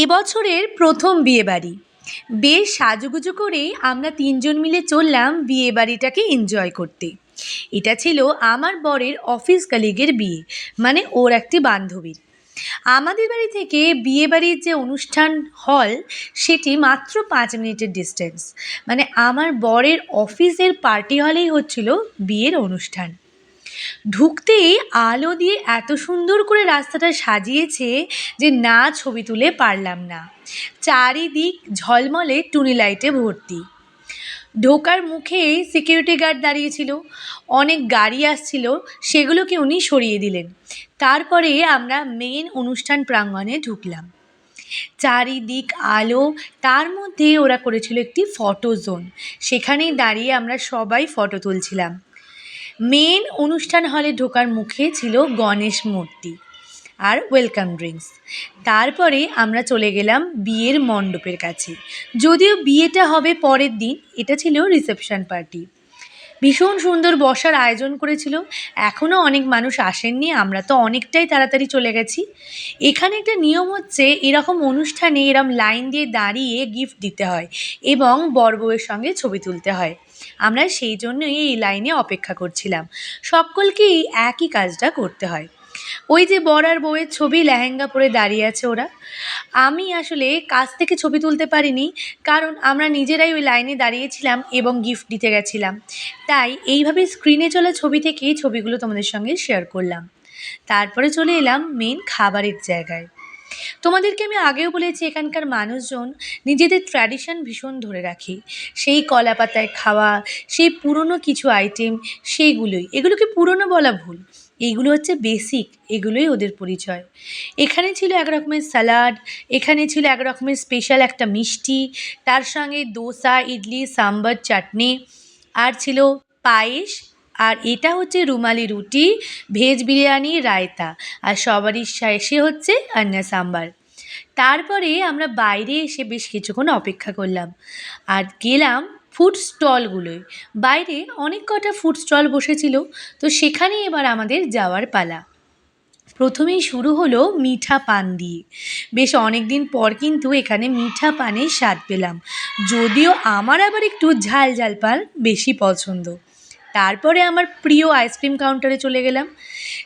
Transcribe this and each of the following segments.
এবছরের প্রথম বিয়েবাড়ি। বেশ সাজুগুজু করেই আমরা তিনজন মিলে চললাম বিয়েবাড়িটাকে এনজয় করতে। এটা ছিল আমার বরের অফিস কালিগের বিয়ে মানে ওর একটি বান্ধবীর। আমাদের বাড়ি থেকে বিয়েবাড়ির যে অনুষ্ঠান হল সেটি মাত্র পাঁচ মিনিটের ডিস্টেন্স মানে আমার বরের অফিসের পার্টি হলেই হচ্ছিল বিয়ের অনুষ্ঠান। ঢুকতেই আলো দিয়ে এত সুন্দর করে রাস্তাটা সাজিয়েছে যে না ছবি তুলে পারলাম না। চারিদিক ঝলমলে টুনি লাইটে ভর্তি। ঢোকার মুখেই সিকিউরিটি গার্ড দাঁড়িয়েছিল। অনেক গাড়ি আসছিল, সেগুলোকে উনি সরিয়ে দিলেন। তারপরে আমরা মেন অনুষ্ঠান প্রাঙ্গণে ঢুকলাম। চারিদিক আলো, তার মধ্যে ওরা করেছিল একটি ফটো জোন সেখানেই দাঁড়িয়ে আমরা সবাই ফটো তুলছিলাম। মেন অনুষ্ঠান হলে ঢোকার মুখে ছিল গণেশ মূর্তি আর ওয়েলকাম ড্রিঙ্কস। তারপরে আমরা চলে গেলাম বিয়ের মণ্ডপের কাছে। যদিও বিয়েটা হবে পরের দিন, এটা ছিল রিসেপশন পার্টি। ভীষণ সুন্দর বসার আয়োজন করেছিল। এখনও অনেক মানুষ আসেননি, আমরা তো অনেকটাই তাড়াতাড়ি চলে গেছি। এখানে একটা নিয়ম হচ্ছে, এরকম অনুষ্ঠানে এরম লাইন দিয়ে দাঁড়িয়ে গিফট দিতে হয় এবং বর বউয়ের সঙ্গে ছবি তুলতে হয়। আমরা সেই জন্যই এই লাইনে অপেক্ষা করছিলাম। সকলকেই একই কাজটা করতে হয়। ওই যে বর আর বউয়ের ছবি লেহেঙ্গা পরে দাঁড়িয়ে আছে ওরা। আমি আসলে কাছ থেকে ছবি তুলতে পারিনি, কারণ আমরা নিজেরাই ওই লাইনে দাঁড়িয়েছিলাম এবং গিফট দিতে গেছিলাম। তাই এইভাবে স্ক্রিনে চলা ছবি থেকেই ছবিগুলো তোমাদের সঙ্গে শেয়ার করলাম। তারপরে চলে এলাম মেন খাবারের জায়গায়। তোমাদেরকে আমি আগেও বলেছি, এখানকার মানুষজন নিজেদের ট্র্যাডিশন ভীষণ ধরে রাখে। সেই কলা পাতায় খাওয়া, সেই পুরনো কিছু আইটেম সেইগুলোই। এগুলোকে পুরনো বলা ভুল। এইগুলো হচ্ছে বেসিক এগুলোই ওদের পরিচয়। এখানে ছিল এক রকমের স্যালাড এখানে ছিল এক রকমের স্পেশাল একটা মিষ্টি, তার সঙ্গে দোসা, ইডলি, সাম্বার, চাটনি, আর ছিল পায়েস, আর এটা হচ্ছে রুমালি রুটি, ভেজ বিরিয়ানি, রায়তা, আর সবারই শেষে হচ্ছে আন্না সাম্বার। তারপরে আমরা বাইরে এসে বেশ কিছুক্ষণ অপেক্ষা করলাম। আর গেলাম ফুড স্টলগুলোয়। বাইরে অনেক কটা ফুড স্টল বসেছিল, তো সেখানে এবার আমাদের যাওয়ার পালা। প্রথমেই শুরু হলো মিঠা পান দিয়ে। বেশ অনেক দিন পর কিন্তু এখানে মিঠা পানের স্বাদ পেলাম। যদিও আমার আবার একটু ঝাল ঝাল পান বেশি পছন্দ। তারপরে আমার প্রিয় আইসক্রিম কাউন্টারে চলে গেলাম।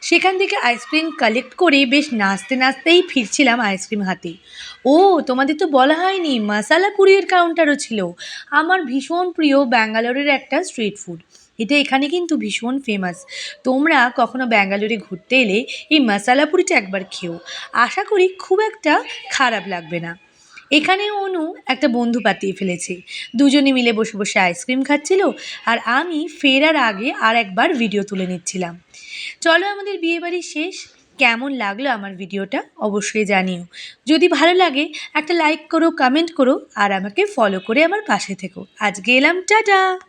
সেখান থেকে আইসক্রিম কালেক্ট করে বেশ নাচতে নাচতেই ফিরছিলাম আইসক্রিম হাতে। ও, তোমাদের তো বলা হয়নি মশালা পুরির কাউন্টারও ছিল। আমার ভীষণ প্রিয় ব্যাঙ্গালোরের একটা স্ট্রিট ফুড এটা এখানে কিন্তু ভীষণ ফেমাস তোমরা কখনো ব্যাঙ্গালোরে ঘুরতে এলে এই মশালা পুরিটা একবার খেও। আশা করি খুব একটা খারাপ লাগবে না। এখানে অনু একটা বন্ধু পাতিয়ে ফেলেছে। দুজনে মিলে বসে বসে আইসক্রিম খাচ্ছিল আর আমি ফেরার আগে আর একবার ভিডিও তুলে নিচ্ছিলাম। চলো আমাদের বিয়েবাড়ি শেষ। কেমন লাগল আমার ভিডিওটা অবশ্যই জানিও। যদি ভালো লাগে, একটা লাইক করো কমেন্ট করো আর আমাকে ফলো করে আমার পাশে থেকো। আজকে এলাম, টাটা!